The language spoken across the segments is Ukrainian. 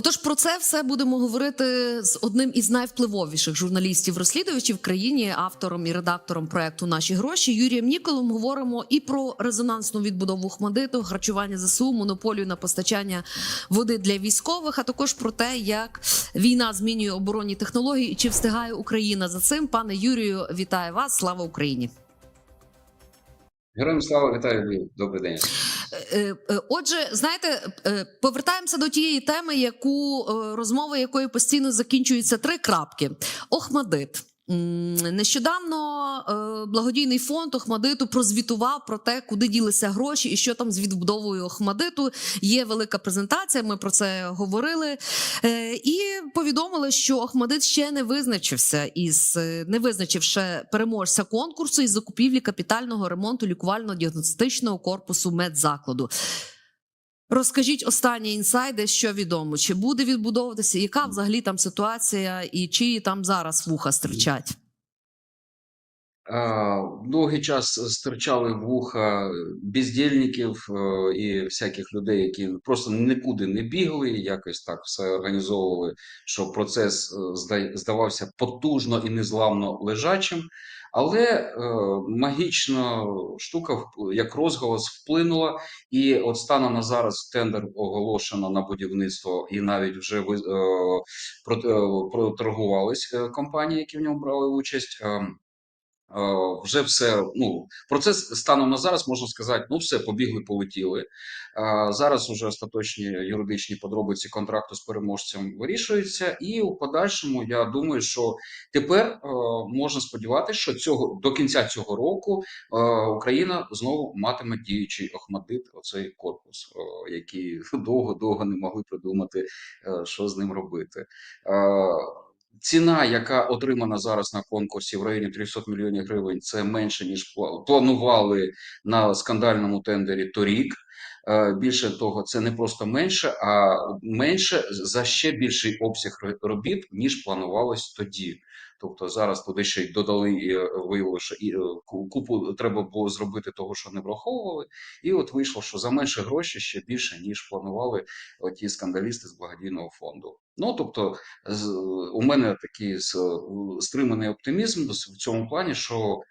Отож, про це все будемо говорити з одним із найвпливовіших журналістів-розслідувачів в країні, автором і редактором проекту Наші гроші Юрієм Ніколом. Говоримо і про резонансну відбудову Хмадиту, харчування ЗСУ, монополію на постачання води для військових, а також про те, як війна змінює оборонні технології і чи встигає Україна за цим. Пане Юрію, вітаю вас! Слава Україні! Героям слава вітаю Добрий день. Е, е, Отже, знаєте, е, повертаємося до тієї теми, яку розмови якої постійно закінчується три крапки. Охмадит. Нещодавно е, благодійний фонд Охмадиту прозвітував про те, куди ділися гроші і що там з відбудовою Охмадиту. Є велика презентація. Ми про це говорили. Е, І повідомили, що Охмадит ще не визначився із е, не визначивши переможця конкурсу із закупівлі капітального ремонту лікувально-діагностичного корпусу медзакладу. Розкажіть останні інсайди, що відомо, чи буде відбудовуватися, яка взагалі там ситуація, і чиї там зараз вуха стирчать? Довгий час стирчали вуха бездільників е, і всяких людей, які просто нікуди не бігли, якось так все організовували, що процес е, здавався потужно і незламно лежачим. Але е, магічна штука, як розголос, вплинула, і от станом на зараз тендер оголошено на будівництво, і навіть вже проторгувались компанії, які в ньому брали участь. Е, вже все, ну, процес станом на зараз можна сказати, ну все, побігли, полетіли. Е, Зараз уже остаточні юридичні подробиці контракту з переможцем вирішуються, і у подальшому я думаю, що тепер е, можна сподіватися, що цього до кінця цього року Україна знову матиме діючий Охмадит, оцей корпус, який довго-довго не могли придумати, що з ним робити. Ціна, яка отримана зараз на конкурсі в районі 300 мільйонів гривень, це менше ніж планували на скандальному тендері торік. Е, Більше того, це не просто менше, а менше за ще більший обсяг робіт, ніж планувалось тоді. Тобто зараз туди ще й додали е, виявили, що і е, ку- купу треба було зробити того, що не враховували. І от вийшло, що за менше гроші ще більше ніж планували ті скандалісти з благодійного фонду. Ну тобто, у мене такий з- стриманий оптимізм в цьому плані, що е,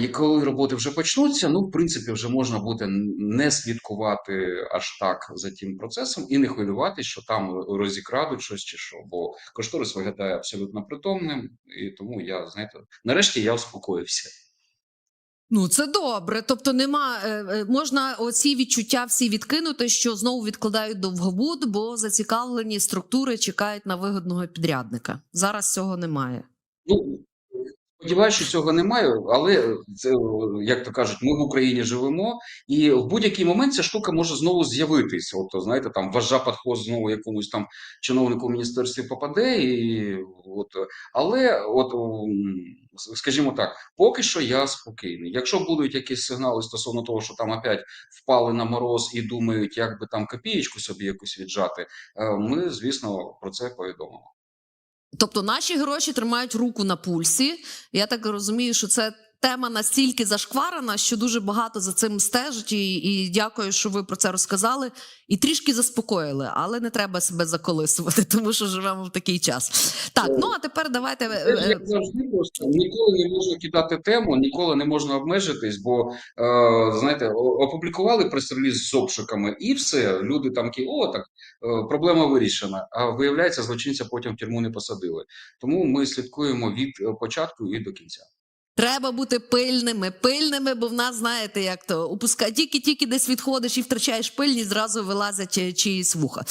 і коли роботи вже почнуться, ну в принципі, вже можна буде не слідкувати аж так за тим процесом і не хвилюватися, що там розікрадуть щось чи що. Бо кошторис виглядає абсолютно притомним, і тому я знаєте, нарешті я успокоївся. Ну це добре. Тобто, нема е, е, можна оці відчуття всі відкинути, що знову відкладають довгобуд, бо зацікавлені структури чекають на вигодного підрядника. Зараз цього немає. Ну, сподіваюся, що цього немає, але це, як то кажуть, ми в Україні живемо, і в будь-який момент ця штука може знову з'явитися. От, знаєте, там вважа підход знову якомусь там чиновнику в міністерстві попаде, і от, але от, скажімо так, поки що я спокійний. Якщо будуть якісь сигнали стосовно того, що там опять впали на мороз і думають, як би там копієчку собі якусь віджати, е, ми, звісно, про це повідомимо. Тобто наші гроші тримають руку на пульсі. Я так розумію, що це тема настільки зашкварена, що дуже багато за цим стежить. І, і дякую, що ви про це розказали. І трішки заспокоїли, але не треба себе заколисувати, тому що живемо в такий час. Так, ну а тепер давайте. е, як завжди, просто ніколи не можна кидати тему, ніколи не можна обмежитись, бо е, знаєте, опублікували прес-реліз з обшуками, і все. Люди там кі, о, так е, проблема вирішена. А виявляється, злочинця потім в тюрму не посадили. Тому ми слідкуємо від е, початку і до кінця. Треба бути пильними, пильними, бо в нас, знаєте, як то упускати тільки-тільки десь відходиш і втрачаєш пильність, зразу вилазять е, чиїсь вуха.